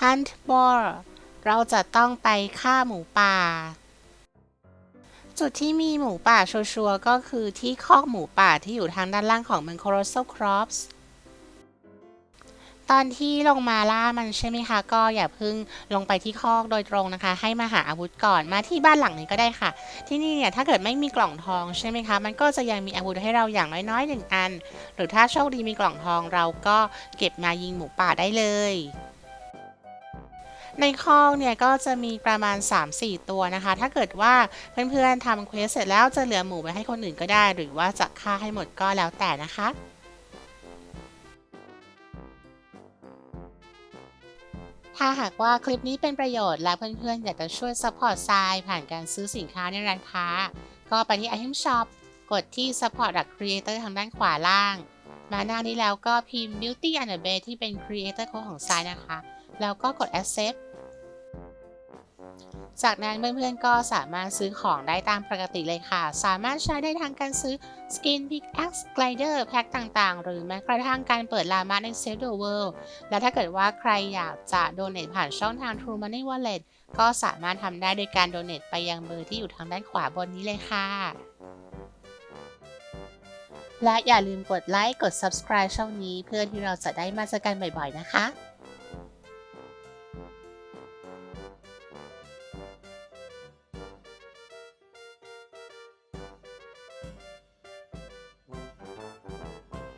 hunt more เราจะต้องไปฆ่าหมูป่า จุดที่มีหมูป่าชัวร์ก็คือที่คอกหมูป่าที่อยู่ทางด้านล่างของเมือง Colossal Crops ตอนที่ลงมาล่ามันใช่ไหมคะ ก็อย่าเพึ่งลงไปที่คอกโดยตรงนะคะ ให้มาหาอาวุธก่อนมาที่บ้านหลังนี้ก็ได้ค่ะ ที่นี่เนี่ยถ้าเกิดไม่มีกล่องทองใช่ไหมคะ มันก็จะยังมีอาวุธให้เราอย่างน้อยๆหนึ่งอัน หรือถ้าโชคดีมีกล่องทองเราก็เก็บมายิงหมูป่าได้เลย ในคอกเนี่ยก็จะมีประมาณ 3-4 ตัวนะคะ ถ้าเกิดว่าเพื่อนๆทำเควสเสร็จแล้วจะเหลือหมูไว้ให้คนอื่นก็ได้ หรือว่าจะฆ่าให้หมดก็แล้วแต่นะคะถ้าหากว่าคลิปนี้เป็นประโยชน์และเพื่อนๆ อยากจะช่วยซัพพอร์ตทรายผ่านการซื้อสินค้าในร้านค้า ก็ไปที่ Item Shop กดที่ Support a Creator ทางด้านขวาล่าง มาหน้านี้แล้วก็พิมพ์ Beauty and the Beast ที่เป็น Creator Code ของทรายนะคะ แล้วก็กด Accept จากนั้นเพื่อนๆก็สามารถซื้อของได้ตามปกติเลยค่ะ สามารถใช้ได้ทางการซื้อ Skin p i c k x Glider แพ็คต่างๆ หรือแม้กระทั่งการเปิดลามาใน Save the World และถ้าเกิดว่าใครอยากจะโดเน a ผ่านช่องทาง True Money Wallet ก็สามารถทำได้โดยการโดเน a ไปยังเบอร์ที่อยู่ทางด้านขวาบนนี้เลยค่ะ และอย่าลืมกดไลค์กด subscribe ช่องนี้เพื่อที่เราจะได้มาเจอกันบ่อยๆนะคะ